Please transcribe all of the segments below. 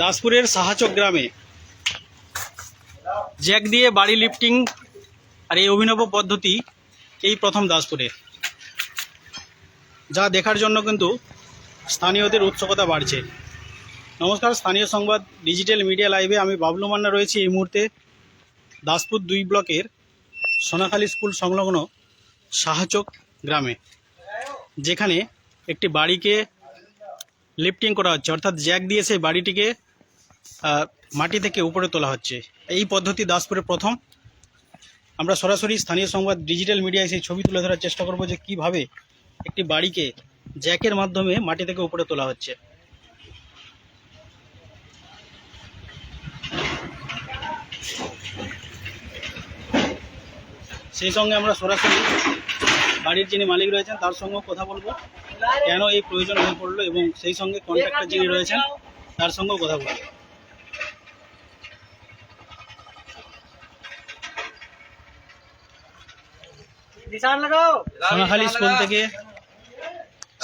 দাসপুরের সাহাচক গ্রামে। জ্যাক দিয়ে বাড়ি লিফটিং আর এই অভিনব পদ্ধতি এই প্রথম দাসপুরে। যা দেখার জন্য কিন্তু স্থানীয়দের উৎসুকতা বাড়ছে। নমস্কার, স্থানীয় সংবাদ, ডিজিটাল মিডিয়া লাইভে আমি বাবলু মান্না রয়েছি এই মুহূর্তে দাসপুর দুই ব্লকের সোনাখালী স্কুল সংলগ্ন সাহাচক গ্রামে, যেখানে একটি বাড়িকে লিফটিং করা হচ্ছে। অর্থাৎ জ্যাক দিয়ে সেই বাড়িটিকে মাটি থেকে উপরে তোলা হচ্ছে। এই পদ্ধতি দাসপুরে প্রথম। আমরা সরাসরি স্থানীয় সংবাদ ডিজিটাল মিডিয়ায় সেই ছবি তুলে ধরার চেষ্টা করব যে কীভাবে একটি বাড়িকে জ্যাকের মাধ্যমে মাটি থেকে উপরে তোলা হচ্ছে। সেই সঙ্গে আমরা সরাসরি বাড়ির যিনি মালিক রয়েছেন, তার সঙ্গেও কথা বলব। কেন এই প্রয়োজন হয়ে পড়ল এবং সেই সঙ্গে কন্ট্রাক্টর যিনি রয়েছেন তার সঙ্গেও কথা বলব সোনাখালী স্কুল থেকে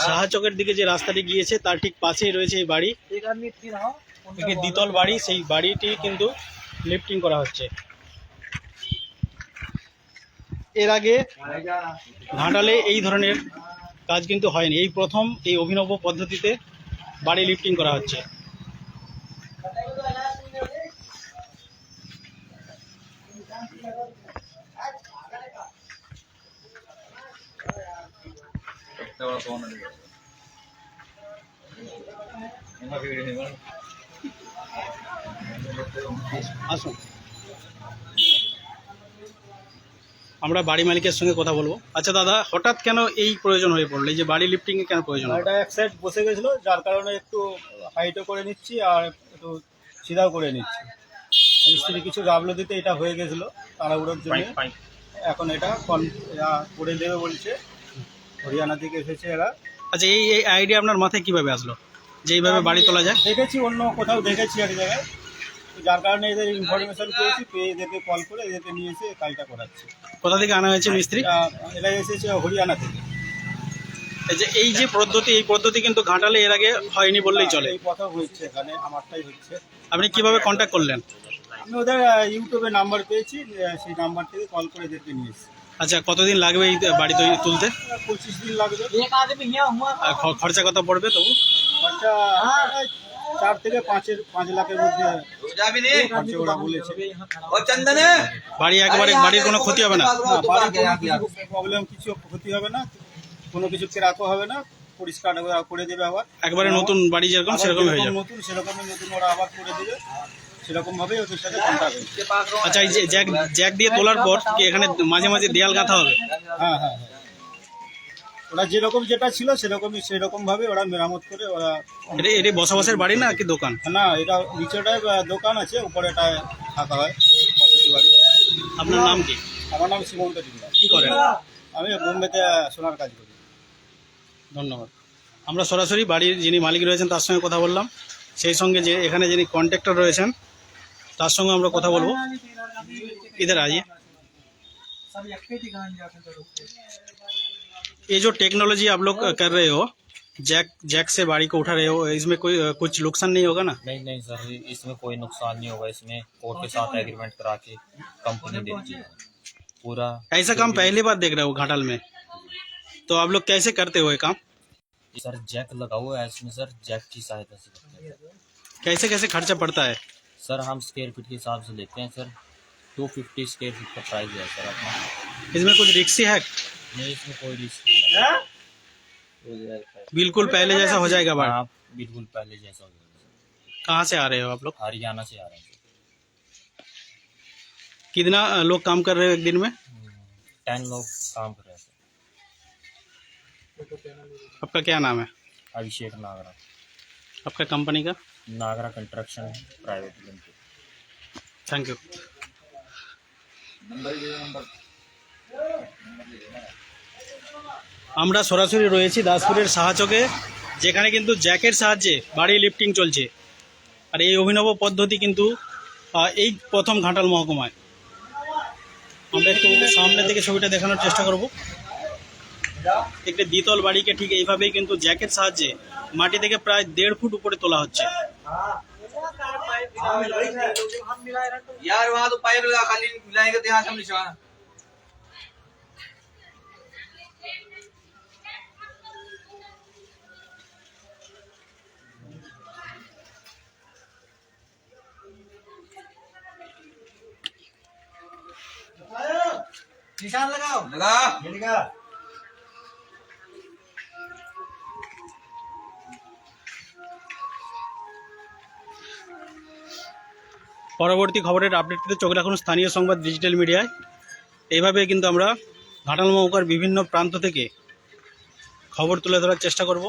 সাহাচকের দিকে যে রাস্তাটি গিয়েছে তার ঠিক পাশেই রয়েছে এই বাড়ি। একটি দ্বিতল বাড়ি সেই বাড়িটি কিন্তু লিফটিং করা হচ্ছে। এর আগে ঘাটালে এই ধরনের কাজ কিন্তু হয়নি। এই প্রথম এই অভিনব পদ্ধতিতে বাড়ি লিফটিং করা হচ্ছে। আসুন। আমরা বাড়ি মালিকের সঙ্গে কথা বলব। আচ্ছা দাদা হঠাৎ কেন এই প্রয়োজন হয়ে পড়ল? এই যে বাড়ি লিফটিং এ কেন প্রয়োজন? গাড়িটা এক সাইড বসে গেছিল যার কারণে একটু হাইটও করে নিচ্ছি আর একটু সিধাও করে নিচ্ছি। মিস্ত্রি কিছু গাবলো দিতে এটা হয়ে গেছিল তাড়াহুড়োর জন্য। এখন এটা করে দেবে বলছে। হরিয়ানা থেকে এসেছে এরা। আচ্ছা এই এই আইডিয়া আপনার মাথায় কীভাবে আসলো? যে এইভাবে বাড়ি তোলা যায়? দেখেছি অন্য কোথাও দেখেছি এক জায়গায়। তো যার কারণে এদের ইনফরমেশন পেয়েছি পেয়ে এদেরকে কল করে এদেরকে নিয়ে এসে কাজটা করাচ্ছি। কোথা থেকে আনা হয়েছে মিস্ত্রি? এটা- এরা এসেছে হরিয়ানা থেকে। এই যে এই যে পদ্ধতি এই পদ্ধতি কিন্তু ঘাটালে এর আগে হয়নি বললেই চলে। এই প্রথম হচ্ছে এখানে আমারটাই হচ্ছে। আপনি কীভাবে কন্ট্যাক্ট করলেন? আমি ওদের ইউটিউবে নাম্বার পেয়েছি সেই নাম্বার থেকে কল করে এদেরকে নিয়ে এসেছি। আচ্ছা কতদিন লাগবে এই বাড়ি তৈরি তুলতে? পঁচিশ দিন লাগবে। আর খ- খরচা কত পড়বে তবু? খরচা প্রায় চার থেকে পাঁচের পাঁচ লাখের মধ্যে খরচা ওরা বলেছে। বাড়ি একবারে বাড়ির কোনো ক্ষতি হবে না। প্রবলেম কিছু ক্ষতি হবে না। কোনো কিছু হবে না। পরিষ্কার করে দেবে আবার। একবারে নতুন বাড়ি যেরকম সেরকম হয়ে যাবে। নতুন সেরকমই নতুন ওরা আবার করে দেবে। সেরকম ওদের সাথে কন্ট্যাক্ট আচ্ছা এই যে জ্যাক জ্যাক দিয়ে তোলার পর কি এখানে মাঝে মাঝে দেয়াল গাঁথা হবে? হ্যাঁ হ্যাঁ হ্যাঁ। ওরা যেরকম যেটা ছিল সেরকমই সেরকম ভাবে ওরা মেরামত করে ওরা এটা এটা বসবাসের বাড়ি না কি দোকান? না এটা নিচেটায় দোকান আছে উপরেটা থাকা হয় বসতি বাড়ি। আপনার নাম কি? আমার নাম শ্রীমন্ত টিকা কি করেন? আমি বোম্বেতে সোনার কাজ করি। ধন্যবাদ। আমরা সরাসরি বাড়ির যিনি মালিক রয়েছেন তার সঙ্গে কথা বললাম। সেই সঙ্গে যে এখানে যিনি কন্ট্রাক্টর রয়েছেন তার সঙ্গে আমরা কথা বলব। ইধার আইয়ে। ये जो टेक्नोलॉजी आप लोग कर रहे हो जैक जैक से बाड़ी को उठा रहे हो इसमें कोई कुछ नुकसान नहीं होगा ना? नहीं नहीं सर इसमें कोई नुकसान नहीं होगा इसमें कोर्ट के साथ एग्रीमेंट करा के कंपनी है पूरा ऐसा काम पहली बार देख रहे हो घाटल में? तो आप लोग कैसे करते हो ये काम? सर जैक लगा हुआ है इसमें सर जैक की सहायता से करते हैं। कैसे कैसे खर्चा पड़ता है? सर हम स्क्वायर फीट के हिसाब से लेते हैं sir. Two fifty square feet का प्राइस है सर अपना। इसमें कुछ रिक्सी है? नहीं इसमें कोई रिस्क नहीं बिल्कुल पहले जैसा हो जाएगा बाढ़। हाँ, बिल्कुल पहले जैसा हो जाएगा। कहाँ से आ रहे हो आप लोग? हरियाणा से आ रहे हैं। कितना लोग काम कर रहे हो एक दिन में? हम्म, टेन लोग काम कर रहे हैं। आपका क्या नाम है? अभिषेक नागरा। आपका कंपनी का? Nagra construction private limited thank you number number. আমরা সরাসরি রয়েছি দাসপুরের সাহাচকে যেখানে কিন্তু জ্যাকের সাহায্যে বাড়ি লিফটিং চলছে আর এই অভিনব পদ্ধতি কিন্তু আহ, এই প্রথম ঘাটাল মহকুমায় আমরা একটু সামনে থেকে ছবিটা দেখানোর চেষ্টা করব একটি দ্বিতল বাড়িকে ঠিক এইভাবেই কিন্তু জ্যাকের সাহায্যে মাটি থেকে প্রায় দেড় ফুট উপরে তোলা হচ্ছে यार वहाँ तो पाइप लगा खाली मिलाएंगे तो यहाँ से हम निशान निशान लगाओ लगा পরবর্তী খবরের আপডেট পেতে চোখ রাখুন স্থানীয় সংবাদ ডিজিটাল মিডিয়ায় এইভাবে কিন্তু আমরা ঘাটাল মহকুমার বিভিন্ন প্রান্ত থেকে খবর তুলে ধরার চেষ্টা করব